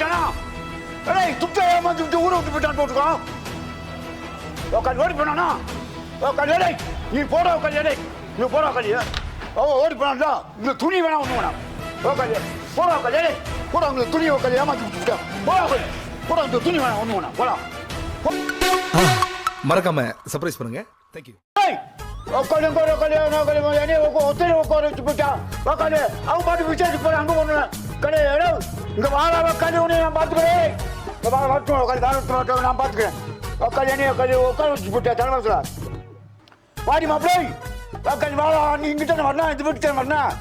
போயிட்டானா? ஏய் துட்ட ஏமாந்து விட்டு ஊரை விட்டு போயிட்டான்னு போட்டுருக்கான் உட்காந்து ஓடி போனானா? உட்காந்து ஏடே நீ போடா உட்காந்து ஏடே நீ போடா உட்காந்து ஓ ஓடி போனான்டா இந்த துணி வேணா ஒண்ணு வேணாம். உட்காந்து போடா உட்காந்து ஏடே போடா உங்க துணி உட்காந்து ஏமாத்தி விட்டு போடா உட்காந்து போடா இந்த துணி வேணாம் ஒண்ணு வேணாம். போடா. மறக்காம சர்ப்ரைஸ் பண்ணுங்க. தேங்க்யூ ஏய் உட்காந்து உட்காந்து உட்காந்து உட்காந்து என்னைய உட்கா ஒத்தையில உட்கார வச்சு போயிட்டான் உட்காந்து அவங்க பாட்டு விசாரிச்சு போற அங்க ஒண்ணு கடை இடம் இங்க வாழ உட்காந்து உன்னை நான் பார்த்துக்கிறேன். இங்க வாழை வரட்டும் உட்காந்து வாழ வரட்டும் நான் பார்த்துக்கிறேன். உட்காந்து என்னைய உட்காந்து உட்கார வச்சு போட்டா தலைவாசல. வாடி மாப்பிளை உட்காந்து வாடா நீ இங்கிட்ட வரணும் இந்த வீட்டுக்கு வரணும்.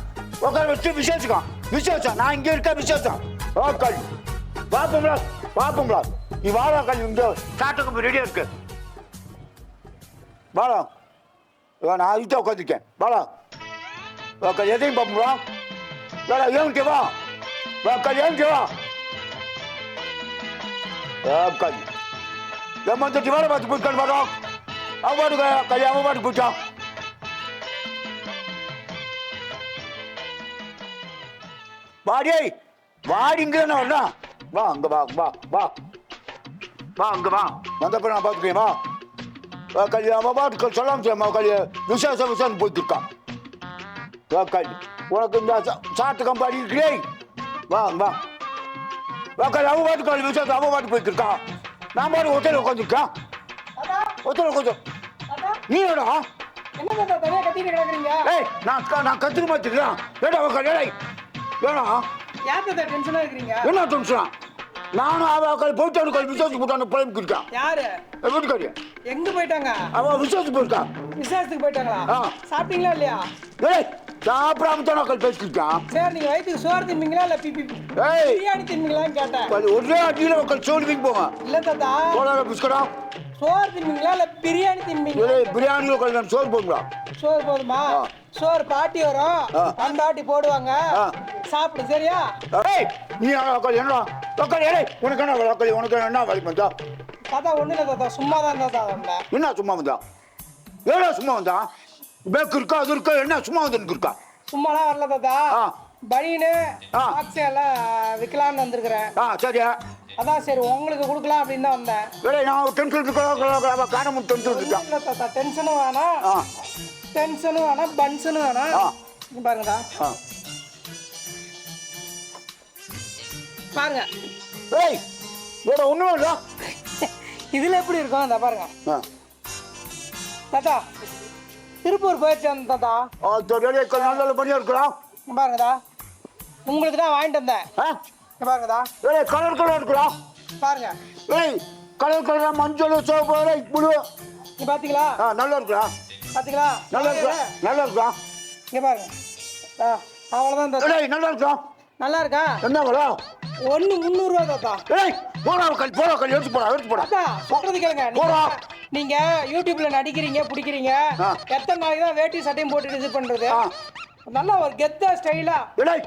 உட்கார வச்சு விசேஷம் விசேஷம் நான் இங்கே இருக்க விசேஷம். உட்காந்து பாப்போம்ல பாப்போம்ல நீ வாழ உட்காந்து இங்க சாட்டுக்கு ரெடியாக இருக்கு. வாழா நான் அதுதான் உட்காந்துருக்கேன் வாடா வாக்கா எதையும் பார்ப்போம் வேடா ஏன் வா. வாக்கா ஏன்ட்டு வா உட்காந்து ஏமாந்துட்டு வேலை பார்த்து போய்க்கான் வரோம் அவன் பாட்டுக்கு கல்யாணம் அவன் பாட்டுக்கு போயிட்டான் வாடி வாடி இங்கே என்ன வரணும் வா அங்க வா வா வா வா அங்க வா வந்தப்ப நான் பார்த்துக்கேன் வா வா கல்யாணம் அவன் பாட்டுக்கு சொல்லாம செய்யாம கல்யாணம் விசேஷம் விசேஷம் போயிட்டு உனக்கு இந்த சாட்டு கம்பாடி இருக்கிறே வா வா வா கல் அவன் பாட்டுக்கு கல் விசேஷம் அவன் பாட்டுக்கு போயிட்டு இருக்கான் நான் பாட்டு ஹோட்டலில் உட்காந்துருக்கான் ஹோட்டலில் உட்காந்து நீ வேடா ஏய் நான் நான் கத்திரி மாத்திருக்கேன் வேடா உட்காந்து ஏய் வேணா என்ன டென்ஷன் நானும் அவன் கல் போயிட்டு கல் விசேஷத்துக்கு போட்டான் பிள்ளைக்கு இருக்கான் யாரு? வீட்டுக்காரி. எங்க போயிட்டாங்க? அவன் விசேஷத்துக்கு போயிருக்கான் விசேஷத்துக்கு போயிட்டாங்களா. சாப்பிட்டீங்களா இல்லையா? ஏய் சாப்பிடாம தான் கல் பேசிக்கிட்டான் சரி நீங்க வயிற்றுக்கு சோறு தின்பீங்களா இல்ல பிபி ஏய்! பிரியாணி தின்பீங்களான்னு கேட்டேன். ஒரே அடியில் மக்கள் சோழிக்கு போவேன். இல்ல தாத்தா. சோழ பிஸ்கடா சோறு தின்பீங்களா இல்ல பிரியாணி பிரியாணியில் உட்காந்து நான் சோறு போங்களா சோறு போதுமா. சோறு பாட்டி வரும். ஆ. பண்டாட்டி போடுவாங்க. சாப்பிடு சரியா? ஏய் நீ உட்காந்து என்னடா? உட்காந்து ஏய் உனக்கு என்ன உட்காந்து உனக்கு என்ன வேலை? வந்தா? தாத்தா ஒண்ணு இல்ல தாத்தா. சும்மா தான் தாத்தா வந்தேன். என்ன சும்மா வந்தா? ஏடா சும்மா வந்தா? பேக் இருக்கா அது இருக்கா என்ன சும்மா வந்து இருக்கா சும்மாலாம் வரல தாத்தா. ஆ. பனியனு ஆ. பாக்ஸ் எல்லாம் விற்கலான்னு வந்திருக்கிறேன். ஆ சரியா. அதான் சரி உங்களுக்கு கொடுக்கலாம் அப்படின்னு தான் வந்தேன். ஏடா நான் டென்ஷன் இருக்கா காரணம் டென்ஷன் இருக்கான் இல்ல தாத்தா டென்ஷனும் வேணாம். ஆ. டென்ஷனும் வேணாம் பன்ஷனும் வேணாம். ஆ. இங்க பாருங்கடா. ஆ. பாருங்க. ஏய் ஏடா ஒன்றும் இல்லைடா இதுல எப்படி இருக்கும்? பாருங்க. ஆ. தாத்தா திருப்பூர் சரி ஏய், நல்ல பண்ணியா இருக்கலாம் இங்க பாருங்கடா. உங்களுக்கு தான் வாங்கிட்டு வந்தேன். ஏய் கலர் கலர் இருக்கலாம் பாருங்க. ஏய் கலர் கலரா மஞ்சள் சிவப்பு ஏய், புழு. இங்க பாத்தீங்களா? ஆ நல்லா இருக்குடா. பாத்தீங்களா? நல்லா இருக்கா நல்லா இருக்கா இங்க பாருங்க. ஆ அவ்வளவுதான் ஏய் நல்லா இருக்கா நல்லா இருக்கா? என்ன விடா ஒண்ணு முந்நூறுரூவா தாத்தா. ஏய் போடா கல் போடா கல் எடுத்து போடா எடுத்து போடா. சொல்றது கேளுங்க. போடா. நீங்க யூடியூப்ல நடிக்கிறீங்க பிடிக்கிறீங்க. எத்தனை நாளைக்கு தான் வேட்டி சட்டையும் போட்டுட்டு இது பண்றது. நல்லா ஒரு கெத்தா ஸ்டைலா ஏய்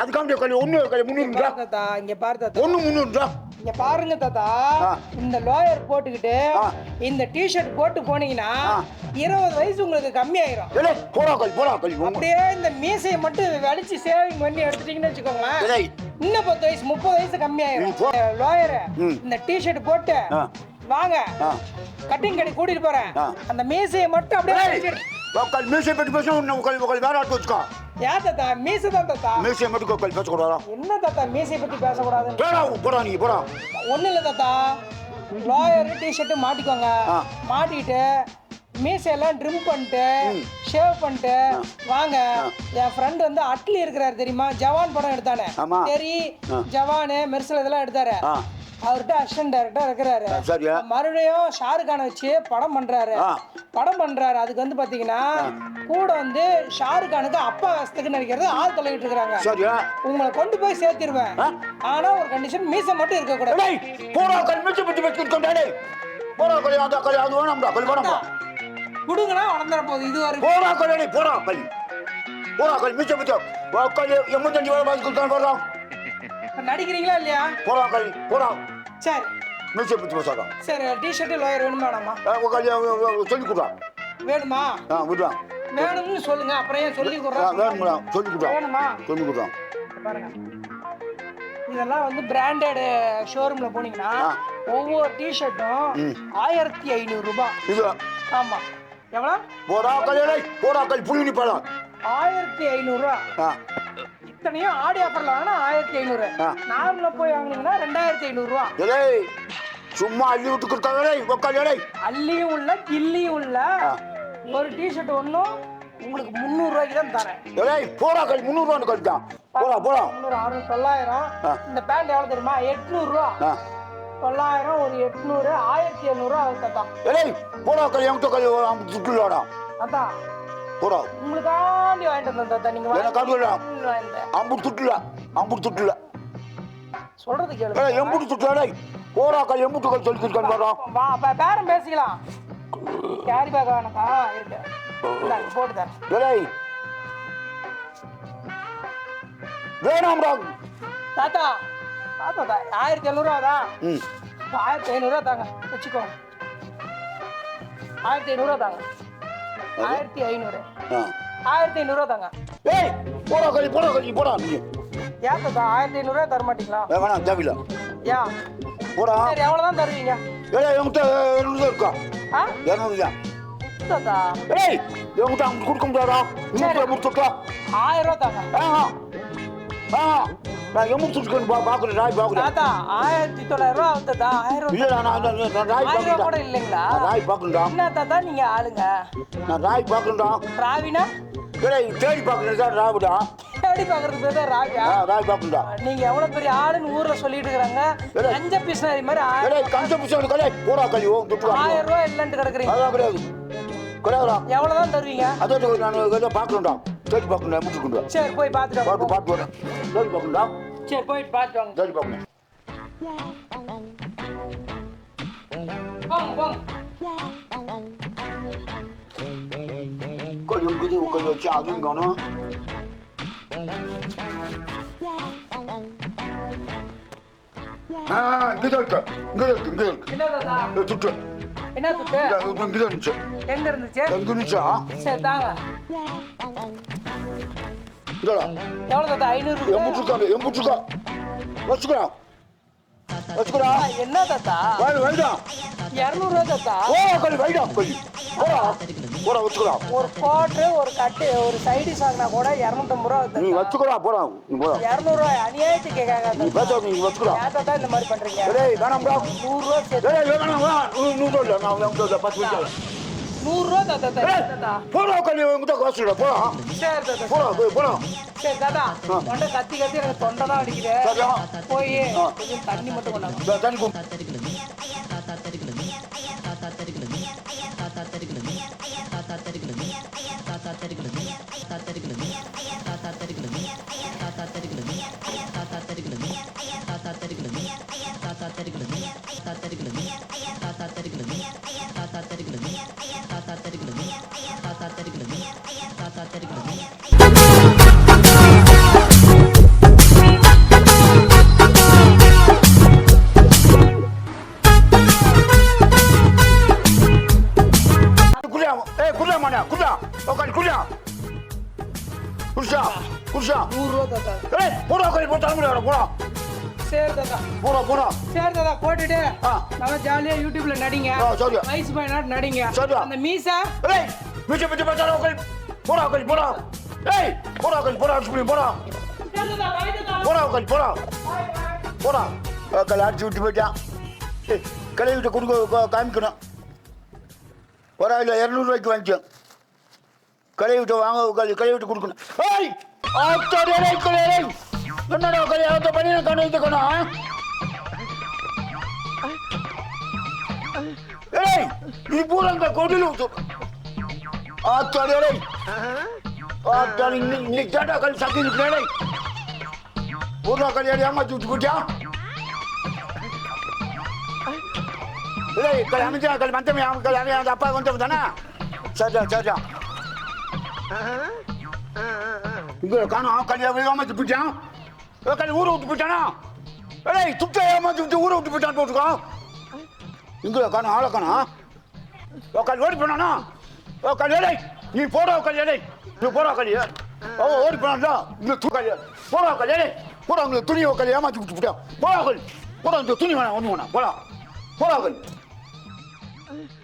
அதுக்காக கல் ஒன்று கல் முந்நூறுடா தாத்தா இங்க பாரு தாத்தா முந்நூறுடா இங்க பாருங்க தாத்தா. இந்த லோயர் போட்டுக்கிட்டு. இந்த டிஷர்ட் போட்டு போனீங்கன்னா. இருபது வயசு உங்களுக்கு கம்மியாயிரும் அப்படியே இந்த மீசையை மட்டும் வலிச்சு சேவிங் பண்ணி எடுத்துட்டீங்கன்னு வச்சுக்கோங்களேன் இன்னும் பத்து வயசு முப்பது வயசு கம்மியாயிரும். லோயர். இந்த டிஷர்ட் போட்டு ஆ. வாங்க. கட்டிங் கடி கூட்டிட்டு போறேன். அந்த மீசையை மட்டும் அப்படியே கல் மீசை பற்றி பேச உன்னை கல் கல் வேற ஆட்டு வச்சுக்கோ. ஏன் தாத்தா? மீசை தான் தாத்தா. மீசை மட்டும் கல் பேசக்கூடாதா என்ன தாத்தா மீசையை பத்தி பேசக்கூடாது போடா போடா நீ போடா. ஒன்றும் இல்லை தாத்தா. லாயர் டிஷர்ட்டு மாட்டிக்கோங்க. மாட்டிக்கிட்டு மீசையெல்லாம் ட்ரிம் பண்ணிட்டு ஷேவ் பண்ணிட்டு வாங்க. என் ஃப்ரெண்ட் வந்து அட்லி இருக்கிறாரு தெரியுமா? ஜவான் படம் எடுத்தானே? ஆ. ஜவானு மெர்சல் இதெல்லாம் எடுத்தாரு. அவர்கிட்ட அசிஸ்டன்ட் டைரக்டா இருக்கிறாரு. சரியா? மறுபடியும் ஷாருக் கானை வச்சு படம் பண்றாரு. படம் பண்றாரு. அதுக்கு வந்து பாத்தீங்கன்னா கூட வந்து ஷாருக் கானுக்கு அப்பா வசத்துக்கு நடிக்கிறது ஆள் தொலைவிட்டு இருக்கிறாங்க. சரியா? உங்களை கொண்டு போய் சேர்த்திருவேன்? ஆனா ஒரு கண்டிஷன் மீசை மட்டும் இருக்க கூடாது போடா கல் மீசை பற்றி பேசிட்டு டேய் போடா கல் அந்த கல் அது வேணாம்டா கல் வேணாம்டா குடுங்கனா வளர்ந்துற போகுது இது வரைக்கும். போடா கல் போடா கல் போடா கல் மீசை பற்றி கல் எண்பத்தஞ்சு வேலை பார்த்து கொடுத்தா போடுறான் நடிக்கிறீங்களா இல்லையா? போடா கல் போடா சரி. மீசை பற்றி பேசாதா சரி டிஷர்ட் லோயர் வேணுமா வேணாமா சொல்லி கொடுறா வேணுமா? ஆ விடுறான் வேணும்னு சொல்லுங்க அப்புறம் ஏன் சொல்லி கொடுறேன் வேணும்டா சொல்லி கொடுறா. வேணுமா? சொல்லி கொடுறான் பாருங்க. இதெல்லாம் வந்து பிராண்டட் ஷோரூம்ல போனீங்கன்னா. ஒவ்வொரு டிஷர்ட்டும் ஆயிரத்தி ஐநூறு ரூபாய். இது. ஆமா. எவ்வளோ? போடா கல்யாணை போடா கல் புள்ளி பழம் ஆயிரத்தி ஐநூறுரூவா ஆ. இத்தனையும் ஆடி ஆஃபர்ல வாங்கினா ஆயிரத்தி ஐநூறு. நார்மலா போய் வாங்குனீங்கன்னா ரெண்டாயிரத்தி ஐநூறுரூவா ஏய் சும்மா அள்ளி விட்டு கொடுத்தாங்களே உக்காலே அள்ளியும் உள்ள கில்லியும் உள்ள. ஒரு டிஷர்ட் ஒன்றும் உங்களுக்கு முந்நூறுரூவாய்க்கு தான் தரேன். ஏய் போடா கல் முந்நூறுவான்னு கழிச்சான் போடா போடா. முந்நூறு அறுநூறு தொள்ளாயிரம். இந்த பேண்ட் எவ்வளோ தெரியுமா? எட்நூறுரூவா ஆ. தொள்ளாயிரம் ஒரு எட்நூறு ஆயிரத்தி எழுநூறுவா ஆகுது தாத்தா ஏய் போடா கல் என்கிட்ட கல் சுட்டுலாடா. தாத்தா போடா. உங்களுக்காண்டி வாங்கிட்டு தாத்தா. நீங்க அம்புட்டு சுட்டுல அம்புட்டு சுட்டுல. சொல்றது கேளு. எம்புட்டு சுட்டுல போடா கல் எம்புட்டு கல் சொல்லிக்கிட்டு வரா வா பேரம் பேசிக்கலாம். கேரி பேக் வேணக்கா. இருக்கு. போட்டு தரேன். வேணாம்டா. தாத்தா தாத்தா ஆயிரத்தி எழுநூறுவா தான் ஆயிரத்தி ஐநூறுரூவா தாங்க. வச்சுக்கோங்க ஆயிரத்தி ஐநூறுரூவா தாங்க. ஆயிரத்தி ஐநூறு. ஆ. ஆயிரத்தி ஐநூறுரூவா தாங்க ஏய் போடா கல் போடா கல் போடா. நீ ஏன் தாத்தா ஆயிரத்தி ஐநூறுரூவா தர மாட்டீங்களா வேணாம் தேவையில்ல. ஏன் போடா. சரி தருவீங்க? ஏய் என்கிட்ட இரநூறு தான் இருக்கா? ஆ? இரநூறு தான் தாத்தா ஏய் என்கிட்ட அங்க கொடுக்க முடியாதா? முடிச்சுட்டா ஆயிரம் ரூபா தாங்க ஆ ஆ. நான் எம்பு சுட்டுக்கணும் பா ராய் தாத்தா ஆயிரத்தி தொள்ளாயிரம் ரூபா ஆகுது தாத்தா ஆயிரம் ரூபா இல்லை நான் ராய் ரூபா கூட இல்லைங்களா ராய் பார்க்குறேன்டா என்ன தாத்தா நீங்க ஆளுங்க நான் ராய் பார்க்குறேன்டா ராவினா ஏய் தேடி பார்க்குறேன் தான் ராவிடா தேடி பாக்குறது பேர் தான் ராவியா ராய் பார்க்குறேன்டா நீங்க எவ்வளவு பெரிய ஆளுன்னு ஊர்ல சொல்லிட்டு இருக்காங்க ஏடா. அஞ்ச பிஸ்னாரி மாதிரி கஞ்ச புஷம் கலை போடா கலி ஓ ஆயிரம் ரூபாய் இல்லைன்ட்டு கிடக்குறீங்க அதான் கிடையாது கிடையாதுடா எவ்வளவுதான் தருவீங்க அதே நான் கொஞ்சம் பார்க்குறேன்டா தேடி பார்க்கணும் முடிச்சுக்கொண்டு சரி போய் பார்த்துட்டு பார்த்து. பார்த்து வரேன் தேடி சரி போயிட்டு பார்த்துட்டு வாங்க தேடி பார்க்கணும் போங்க போங்க கொஞ்சம் இது கொஞ்சம் வச்சு அதுவும் காணும் இருக்கு இருக்கு இருக்கு என்ன தாத்தா ஏய், துட்டு என்ன துட்டு இங்கே இங்கே இருந்துச்சு எங்க இருந்துச்சு எங்க இருந்துச்சா சரி தாங்க இதடா எவ்வளவு தாத்தா ஐநூறு வச்சுக்கிறா வச்சுக்கிறா என்ன தாத்தா வாய் வைடா இரநூறுவா தாத்தா ஓ போடா போடா வச்சுக்கிறா ஒரு கோட்டு ஒரு கட்டு ஒரு சைடிஸ் வாங்கினா கூட இரநூத்தம்பது ரூபா நீ வச்சுக்கிறா போடா நீ போடா இரநூறுவா அநியாயத்துக்கு நீ பேச நீ வச்சுக்கிறா ஏன் தாத்தா இந்த மாதிரி பண்றீங்க டேய் வேணாம்டா நூறுரூவா சேர்த்து இல்லை நான் பத்து நிமிஷம் நூறுரூவா தாத்தா தரேன் தாத்தா போடா கழி உங்ககிட்ட காசு போடா சரி தாத்தா போடா போய் போடா சரி தாத்தா தொண்டை கத்தி கத்தி எனக்கு தொண்டை தான் அடிக்குது போய் கொஞ்சம் தண்ணி மட்டும் கொண்டாங்க குடியா மாடா குடியா உட்காந்து குடியா குடிச்சா குடிச்சா நூறுரூவா தாத்தா ஏய் போடா கழி போ தலைமுறை போடா சரி தாத்தா போடா போடா சரி தாத்தா போட்டுட்டு. நல்லா ஜாலியா யூடியூப்ல நடிங்க. ஆ, சரியா. வயசு பையனாட்டு நடிங்க. சரியா. அந்த மீசா? ஏய் மிச்ச மிச்ச பச்சாரா கழி போடா கழி போடா ஏய் போடா கழி போடா அடிச்சு போடா சரி போடா கழி போடா. போடா கலை அடிச்சு விட்டு போயிட்டான் ஏய் கலை விட்டு கொடுக்க கா- ஒரு பரவாயில்ல இரநூறுவாய்க்கு வாங்கிக்கோ கழுவி விட்டு வாங்க கலை கழுவி விட்டு கொடுக்கணும். ஏய் என்னடா கலை அதை பண்ணி கண்ணு வைக்கணும் ஏய் நீ பூரா இந்த கொடியில் ஊத்து. ஆத்தாடி ஆத்தாடி இன்னைக்கு தாண்டா கல் சக்தி இருக்கிறேன் பூரா கல்யாணம் ஏமாத்தி விட்டு போட்டியா இல்லை கல் அமைச்சா கல் மந்தமே அவன் கல் அவன் அந்த அப்பா வந்தவன் தானே சரியா சரியா இங்க காணும் கல்யாணம் ஏமாத்தி போயிட்டான் ஏ, கல் ஊரை விட்டு போயிட்டானா ஏய் துட்ட ஏமாத்தி விட்டு ஊரை விட்டு போயிட்டான் போட்டுக்கோ. இங்க காணும் ஆளை காணும். ஓ கல் ஓடி போனானா? ஓ கல் ஏடை நீ போடா கல் ஏடை நீ போடா கல் ஓ ஓடி போனான்டா இங்க தூ கல் போடா கல் ஏடை போடா உங்களை துணி உக்காளி ஏமாத்தி விட்டு விட்டா போடா உக்காளி இந்த துணி வேணாம் ஒன்று வேணாம். போடா. போடா Uh.